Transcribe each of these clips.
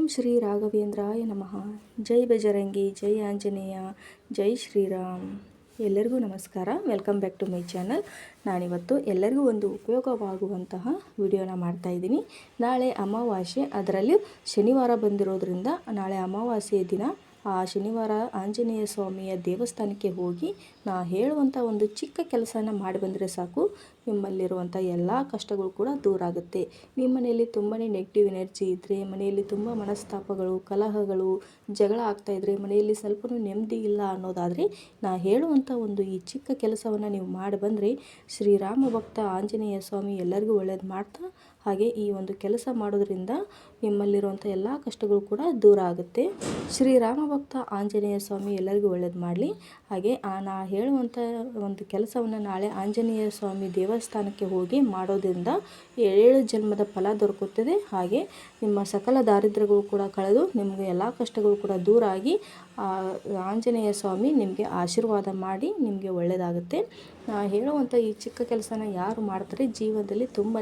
ಓಂ ಶ್ರೀ ರಾಘವೇಂದ್ರಾಯ ನಮಃ. ಜೈ ಬಜರಂಗಿ, ಜೈ ಆಂಜನೇಯ, ಜೈ ಶ್ರೀರಾಮ್. ಎಲ್ಲರಿಗೂ ನಮಸ್ಕಾರ. Welcome back to my channel. ನಾನಿವತ್ತು ಎಲ್ಲರಿಗೂ ಒಂದು ಉಪಯೋಗವಾಗುವಂತಹ ವಿಡಿಯೋನ ಮಾಡ್ತಾಯಿದ್ದೀನಿ ನಾಳೆ ಅಮಾವಾಸ್ಯೆ. ಅದರಲ್ಲಿ ಶನಿವಾರ ಬಂದಿರೋದ್ರಿಂದ ನಾಳೆ ಅಮಾವಾಸ್ಯೆ ದಿನ ಆ ಶನಿವಾರ ಆಂಜನೇಯ ಸ್ವಾಮಿಯ ದೇವಸ್ಥಾನಕ್ಕೆ ಹೋಗಿ ನಾ ಹೇಳುವಂಥ ಒಂದು ಚಿಕ್ಕ ಕೆಲಸನ ಮಾಡಿ ಬಂದರೆ ಸಾಕು. ನಿಮ್ಮಲ್ಲಿರುವಂಥ ಎಲ್ಲ ಕಷ್ಟಗಳು ಕೂಡ ದೂರ ಆಗುತ್ತೆ. ನಿಮ್ಮ ಮನೆಯಲ್ಲಿ ತುಂಬಾ ನೆಗೆಟಿವ್ ಎನರ್ಜಿ ಇದ್ದರೆ ಮನೆಯಲ್ಲಿ ತುಂಬ ಮನಸ್ತಾಪಗಳು, ಕಲಹಗಳು, ಜಗಳ ಆಗ್ತಾ ಇದ್ದರೆ ಮನೆಯಲ್ಲಿ ಸ್ವಲ್ಪ ನೆಮ್ಮದಿ ಇಲ್ಲ ಅನ್ನೋದಾದರೆ, ನಾ ಹೇಳುವಂಥ ಒಂದು ಈ ಚಿಕ್ಕ ಕೆಲಸವನ್ನು ನೀವು ಮಾಡಿ ಬಂದರೆ, ಶ್ರೀರಾಮ ಭಕ್ತ ಆಂಜನೇಯ ಸ್ವಾಮಿ ಎಲ್ಲರಿಗೂ ಒಳ್ಳೇದು ಮಾಡ್ತಾ, ಹಾಗೆ ಈ ಒಂದು ಕೆಲಸ ಮಾಡೋದ್ರಿಂದ ನಿಮ್ಮಲ್ಲಿರುವಂಥ ಎಲ್ಲ ಕಷ್ಟಗಳು ಕೂಡ ದೂರ ಆಗುತ್ತೆ. ಶ್ರೀರಾಮ ಭಕ್ತ ಆಂಜನೇಯ ಸ್ವಾಮಿ ಎಲ್ಲರಿಗೂ ಒಳ್ಳೇದು ಮಾಡಲಿ. ಹಾಗೆ ನಾ ಹೇಳುವಂಥ ಒಂದು ಕೆಲಸವನ್ನು ನಾಳೆ ಆಂಜನೇಯ ಸ್ವಾಮಿ ದೇವಸ್ಥಾನಕ್ಕೆ ಹೋಗಿ ಮಾಡೋದ್ರಿಂದ ಏಳು ಜನ್ಮದ ಫಲ ದೊರಕುತ್ತದೆ. ಹಾಗೆ ನಿಮ್ಮ ಸಕಲ ದಾರಿದ್ರ್ಯಗಳು ಕೂಡ ಕಳೆದು ನಿಮಗೆ ಎಲ್ಲ ಕಷ್ಟಗಳು ಕೂಡ ದೂರ ಆಗಿ ಆಂಜನೇಯ ಸ್ವಾಮಿ ನಿಮಗೆ ಆಶೀರ್ವಾದ ಮಾಡಿ ನಿಮಗೆ ಒಳ್ಳೆಯದಾಗುತ್ತೆ ಹೇಳುವಂಥ ಈ ಚಿಕ್ಕ ಕೆಲಸನ ಯಾರು ಮಾಡ್ತಾರೆ, ಜೀವನದಲ್ಲಿ ತುಂಬಾ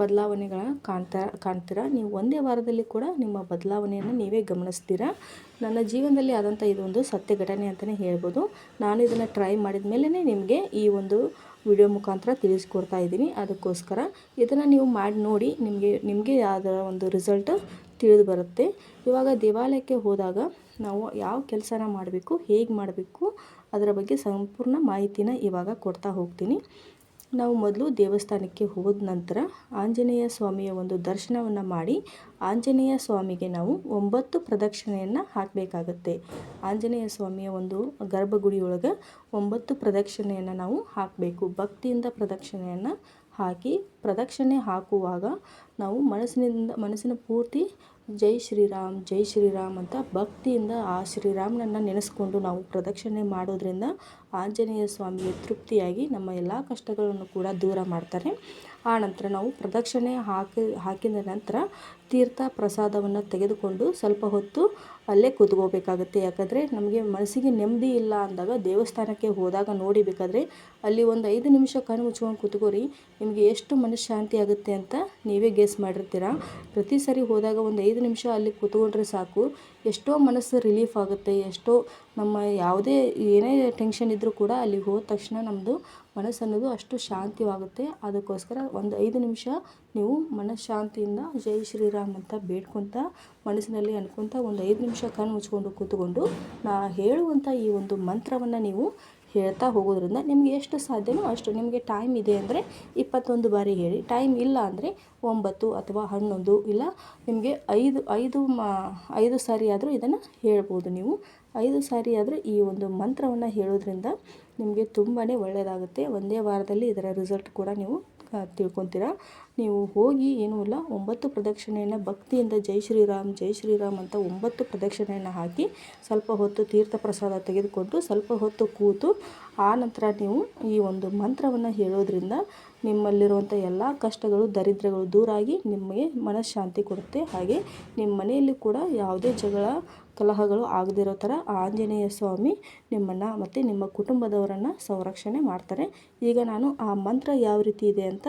ಬದಲಾವಣೆಗಳ ಕಾಣ್ತಾ, ಕಾಣ್ತೀರಾ? ನೀವು ಒಂದೇ ವಾರದಲ್ಲಿ ಕೂಡ ನಿಮ್ಮ ಬದಲಾವಣೆಯನ್ನು ನೀವೇ ಗಮನಿಸ್ತೀರಾ? ನನ್ನ ಜೀವನದಲ್ಲಿ ಆದಂಥ ಇದೊಂದು ಸತ್ಯ ಘಟನೆ ಅಂತಲೇ ಹೇಳ್ಬೋದು. ನಾನು ಇದನ್ನು ಟ್ರೈ ಮಾಡಿದ ಮೇಲೇ ನಿಮಗೆ ಈ ಒಂದು ವಿಡಿಯೋ ಮುಖಾಂತರ ತಿಳಿಸ್ಕೊಡ್ತಾ ಇದ್ದೀನಿ. ಅದಕ್ಕೋಸ್ಕರ ಇದನ್ನು ನೀವು ಮಾಡಿ ನೋಡಿ, ನಿಮಗೆ ನಿಮಗೆ ಅದರ ಒಂದು ರಿಸಲ್ಟ್ ತಿಳಿದು ಬರುತ್ತೆ. ಇವಾಗ ದೇವಾಲಯಕ್ಕೆ ಹೋದಾಗ ನಾವು ಯಾವ ಕೆಲಸನ ಮಾಡಬೇಕು, ಹೇಗೆ ಮಾಡಬೇಕು, ಅದರ ಬಗ್ಗೆ ಸಂಪೂರ್ಣ ಮಾಹಿತಿನ ಇವಾಗ ಕೊಡ್ತಾ ಹೋಗ್ತೀನಿ. ನಾವು ಮೊದಲು ದೇವಸ್ಥಾನಕ್ಕೆ ಹೋದ ನಂತರ ಆಂಜನೇಯ ಸ್ವಾಮಿಯ ಒಂದು ದರ್ಶನವನ್ನು ಮಾಡಿ ಆಂಜನೇಯ ಸ್ವಾಮಿಗೆ ನಾವು ಒಂಬತ್ತು ಪ್ರದಕ್ಷಿಣೆಯನ್ನು ಹಾಕಬೇಕಾಗತ್ತೆ. ಆಂಜನೇಯ ಸ್ವಾಮಿಯ ಒಂದು ಗರ್ಭಗುಡಿಯೊಳಗೆ ಒಂಬತ್ತು ಪ್ರದಕ್ಷಿಣೆಯನ್ನು ನಾವು ಹಾಕಬೇಕು. ಭಕ್ತಿಯಿಂದ ಪ್ರದಕ್ಷಿಣೆಯನ್ನು ಹಾಕಿ ಪ್ರದಕ್ಷಿಣೆ ಹಾಕುವಾಗ ನಾವು ಮನಸ್ಸಿನಿಂದ, ಮನಸ್ಸಿನ ಪೂರ್ತಿ ಜೈ ಶ್ರೀರಾಮ್ ಜೈ ಶ್ರೀರಾಮ್ ಅಂತ ಭಕ್ತಿಯಿಂದ ಆ ಶ್ರೀರಾಮನನ್ನು ನೆನೆಸ್ಕೊಂಡು ನಾವು ಪ್ರದಕ್ಷಿಣೆ ಮಾಡೋದ್ರಿಂದ ಆಂಜನೇಯ ಸ್ವಾಮಿಗೆ ತೃಪ್ತಿಯಾಗಿ ನಮ್ಮ ಎಲ್ಲ ಕಷ್ಟಗಳನ್ನು ಕೂಡ ದೂರ ಮಾಡ್ತಾರೆ. ಆ ನಂತರ ನಾವು ಪ್ರದಕ್ಷಿಣೆ ಹಾಕಿ, ಹಾಕಿದ ನಂತರ ತೀರ್ಥ ಪ್ರಸಾದವನ್ನು ತೆಗೆದುಕೊಂಡು ಸ್ವಲ್ಪ ಹೊತ್ತು ಅಲ್ಲೇ ಕೂತ್ಕೋಬೇಕಾಗುತ್ತೆ. ಯಾಕಂದರೆ ನಮಗೆ ಮನಸ್ಸಿಗೆ ನೆಮ್ಮದಿ ಇಲ್ಲ ಅಂದಾಗ ದೇವಸ್ಥಾನಕ್ಕೆ ಹೋದಾಗ ನೋಡಿಬೇಕಾದ್ರೆ ಅಲ್ಲಿ ಒಂದು ಐದು ನಿಮಿಷ ಕಣ್ಣು ಮುಚ್ಕೊಂಡು ಕೂತ್ಕೋರಿ, ನಿಮಗೆ ಎಷ್ಟು ಮನಃಶಾಂತಿ ಆಗುತ್ತೆ ಅಂತ ನೀವೇ ಗೆಸ್ ಮಾಡಿರ್ತೀರ? ಪ್ರತಿ ಸರಿ ಹೋದಾಗ ಒಂದು ಐದು ನಿಮಿಷ ಅಲ್ಲಿ ಕೂತ್ಕೊಂಡ್ರೆ ಸಾಕು. ಎಷ್ಟೋ ಮನಸ್ಸು ರಿಲೀಫ್ ಆಗುತ್ತೆ. ಎಷ್ಟೋ ನಮ್ಮ ಯಾವುದೇ ಏನೇ ಟೆನ್ಷನ್ ಇದ್ದರೂ ಕೂಡ ಅಲ್ಲಿ ಹೋದ ತಕ್ಷಣ ನಮ್ಮದು ಮನಸ್ಸು ಅನ್ನೋದು ಅಷ್ಟು ಶಾಂತಿವಾಗುತ್ತೆ. ಅದಕ್ಕೋಸ್ಕರ ಒಂದು ಐದು ನಿಮಿಷ ನೀವು ಮನಃಶಾಂತಿಯಿಂದ ಜೈ ಶ್ರೀರಾಮ್ ಅಂತ ಬೇಡ್ಕೊತ ಮನಸ್ಸಿನಲ್ಲಿ ಅನ್ಕೊತ ಒಂದು ಐದು ನಿಮಿಷ ಕಣ್ಣು ಮುಚ್ಕೊಂಡು ಕೂತ್ಕೊಂಡು ನಾ ಹೇಳುವಂಥ ಈ ಒಂದು ಮಂತ್ರವನ್ನು ನೀವು ಹೇಳ್ತಾ ಹೋಗೋದ್ರಿಂದ ನಿಮಗೆ ಎಷ್ಟು ಸಾಧ್ಯವೋ ಅಷ್ಟು ನಿಮಗೆ ಟೈಮ್ ಇದೆ ಅಂದರೆ ಇಪ್ಪತ್ತೊಂದು ಬಾರಿ ಹೇಳಿ. ಟೈಮ್ ಇಲ್ಲ ಅಂದರೆ ಒಂಬತ್ತು ಅಥವಾ ಹನ್ನೊಂದು ಇಲ್ಲ ನಿಮಗೆ ಐದು ಐದು ಮಾ, ಐದು ಸಾರಿ ಆದರೂ ಇದನ್ನು ಹೇಳ್ಬೋದು ನೀವು. ಐದು ಸಾರಿ ಆದರೂ ಈ ಒಂದು ಮಂತ್ರವನ್ನು ಹೇಳೋದ್ರಿಂದ ನಿಮಗೆ ತುಂಬಾ ಒಳ್ಳೆಯದಾಗುತ್ತೆ ಒಂದೇ ವಾರದಲ್ಲಿ ಇದರ ರಿಸಲ್ಟ್ ಕೂಡ ನೀವು ತಿಳ್ಕೊತೀರ? ನೀವು ಹೋಗಿ ಏನೂ ಇಲ್ಲ, ಒಂಬತ್ತು ಪ್ರದಕ್ಷಿಣೆಯನ್ನು ಭಕ್ತಿಯಿಂದ ಜೈ ಶ್ರೀರಾಮ್ ಜೈ ಶ್ರೀರಾಮ್ ಅಂತ ಒಂಬತ್ತು ಪ್ರದಕ್ಷಿಣೆಯನ್ನು ಹಾಕಿ ಸ್ವಲ್ಪ ಹೊತ್ತು ತೀರ್ಥ ಪ್ರಸಾದ ತೆಗೆದುಕೊಂಡು ಸ್ವಲ್ಪ ಹೊತ್ತು ಕೂತು, ಆ ನಂತರ ನೀವು ಈ ಒಂದು ಮಂತ್ರವನ್ನು ಹೇಳೋದ್ರಿಂದ ನಿಮ್ಮಲ್ಲಿರುವಂಥ ಎಲ್ಲ ಕಷ್ಟಗಳು, ದರಿದ್ರಗಳು ದೂರಾಗಿ ನಿಮಗೆ ಮನಃಶಾಂತಿ ಕೊಡುತ್ತೆ. ಹಾಗೆ ನಿಮ್ಮ ಮನೆಯಲ್ಲಿ ಕೂಡ ಯಾವುದೇ ಜಗಳ, ಕಲಹಗಳು ಆಗದಿರೋ ಥರ ಆಂಜನೇಯ ಸ್ವಾಮಿ ನಿಮ್ಮನ್ನು ಮತ್ತು ನಿಮ್ಮ ಕುಟುಂಬದವರನ್ನು ಸಂರಕ್ಷಣೆ ಮಾಡ್ತಾರೆ. ಈಗ ನಾನು ಆ ಮಂತ್ರ ಯಾವ ರೀತಿ ಇದೆ ಅಂತ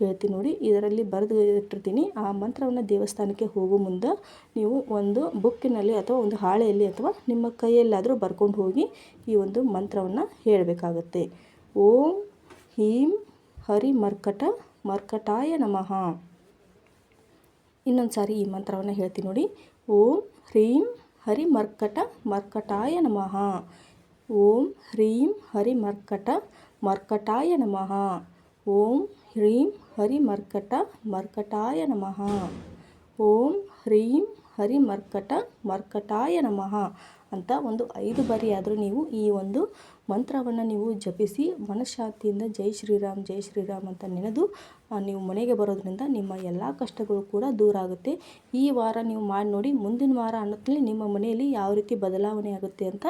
ಹೇಳ್ತೀನಿ ನೋಡಿ. ಇದರಲ್ಲಿ ಬರೆದು ಇಟ್ಟಿರ್ತೀನಿ ಆ ಮಂತ್ರವನ್ನು ದೇವಸ್ಥಾನಕ್ಕೆ ಹೋಗೋ ಮುಂದೆ ನೀವು ಒಂದು ಬುಕ್ಕಿನಲ್ಲಿ ಅಥವಾ ಒಂದು ಹಾಳೆಯಲ್ಲಿ ಅಥವಾ ನಿಮ್ಮ ಕೈಯಲ್ಲಾದರೂ ಬರ್ಕೊಂಡು ಹೋಗಿ ಈ ಒಂದು ಮಂತ್ರವನ್ನು ಹೇಳಬೇಕಾಗತ್ತೆ. ಓಂ ಹೀಂ ಹರಿ ಮರ್ಕಟ, ಮರ್ಕಟಾಯ ನಮಃ. ಇನ್ನೊಂದು ಸಾರಿ ಈ ಮಂತ್ರವನ್ನು ಹೇಳ್ತೀನಿ ನೋಡಿ. ಓಂ ಹ್ರೀಂ ಹರಿ ಮರ್ಕಟ, ಮರ್ಕಟಾಯ ನಮಃ. ಓಂ ಹ್ರೀಂ ಹರಿ ಮರ್ಕಟ, ಮರ್ಕಟಾಯ ನಮಃ. ಓಂ ಹ್ರೀಂ ಹರಿ ಮರ್ಕಟ, ಮರ್ಕಟಾಯ ನಮಃ. ಓಂ ಹ್ರೀಂ ಹರಿ ಮರ್ಕಟ, ಮರ್ಕಟಾಯ ನಮಃ. ಅಂತ ಒಂದು ಐದು ಬಾರಿ ಆದರೂ ನೀವು ಈ ಒಂದು ಮಂತ್ರವನ್ನು ನೀವು ಜಪಿಸಿ ಮನಃಶಾಂತಿಯಿಂದ ಜೈ ಶ್ರೀರಾಮ್ ಜೈ ಶ್ರೀರಾಮ್ ಅಂತ ನೆನೆದು ನೀವು ಮನೆಗೆ ಬರೋದ್ರಿಂದ ನಿಮ್ಮ ಎಲ್ಲ ಕಷ್ಟಗಳು ಕೂಡ ದೂರ ಆಗುತ್ತೆ. ಈ ವಾರ ನೀವು ಮಾಡಿ ನೋಡಿ, ಮುಂದಿನ ವಾರ ಅನ್ನೋದ್ರಲ್ಲಿ ನಿಮ್ಮ ಮನೆಯಲ್ಲಿ ಯಾವ ರೀತಿ ಬದಲಾವಣೆ ಆಗುತ್ತೆ ಅಂತ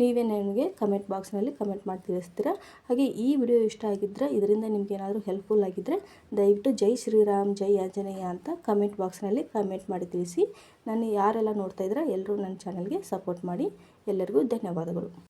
ನೀವೇ ನನಗೆ ಕಮೆಂಟ್ ಬಾಕ್ಸ್ನಲ್ಲಿ ಕಮೆಂಟ್ ಮಾಡಿ ತಿಳಿಸ್ತೀರಾ? ಹಾಗೆ ಈ ವಿಡಿಯೋ ಇಷ್ಟ ಆಗಿದ್ದರೆ ಇದರಿಂದ ನಿಮ್ಗೆ ಏನಾದರೂ ಹೆಲ್ಪ್ಫುಲ್ ಆಗಿದ್ದರೆ ದಯವಿಟ್ಟು ಜೈ ಶ್ರೀರಾಮ್, ಜೈ ಆಂಜನೇಯ ಅಂತ ಕಮೆಂಟ್ ಬಾಕ್ಸ್ನಲ್ಲಿ ಕಮೆಂಟ್ ಮಾಡಿ ತಿಳಿಸಿ. ನಾನು ಯಾರೆಲ್ಲ ನೋಡ್ತಾ ಇದ್ದೀರಾ, ಎಲ್ಲರೂ ನನ್ನ ಚಾನಲ್ಗೆ ಸಪೋರ್ಟ್ ಮಾಡಿ ಎಲ್ಲರಿಗೂ ಧನ್ಯವಾದಗಳು.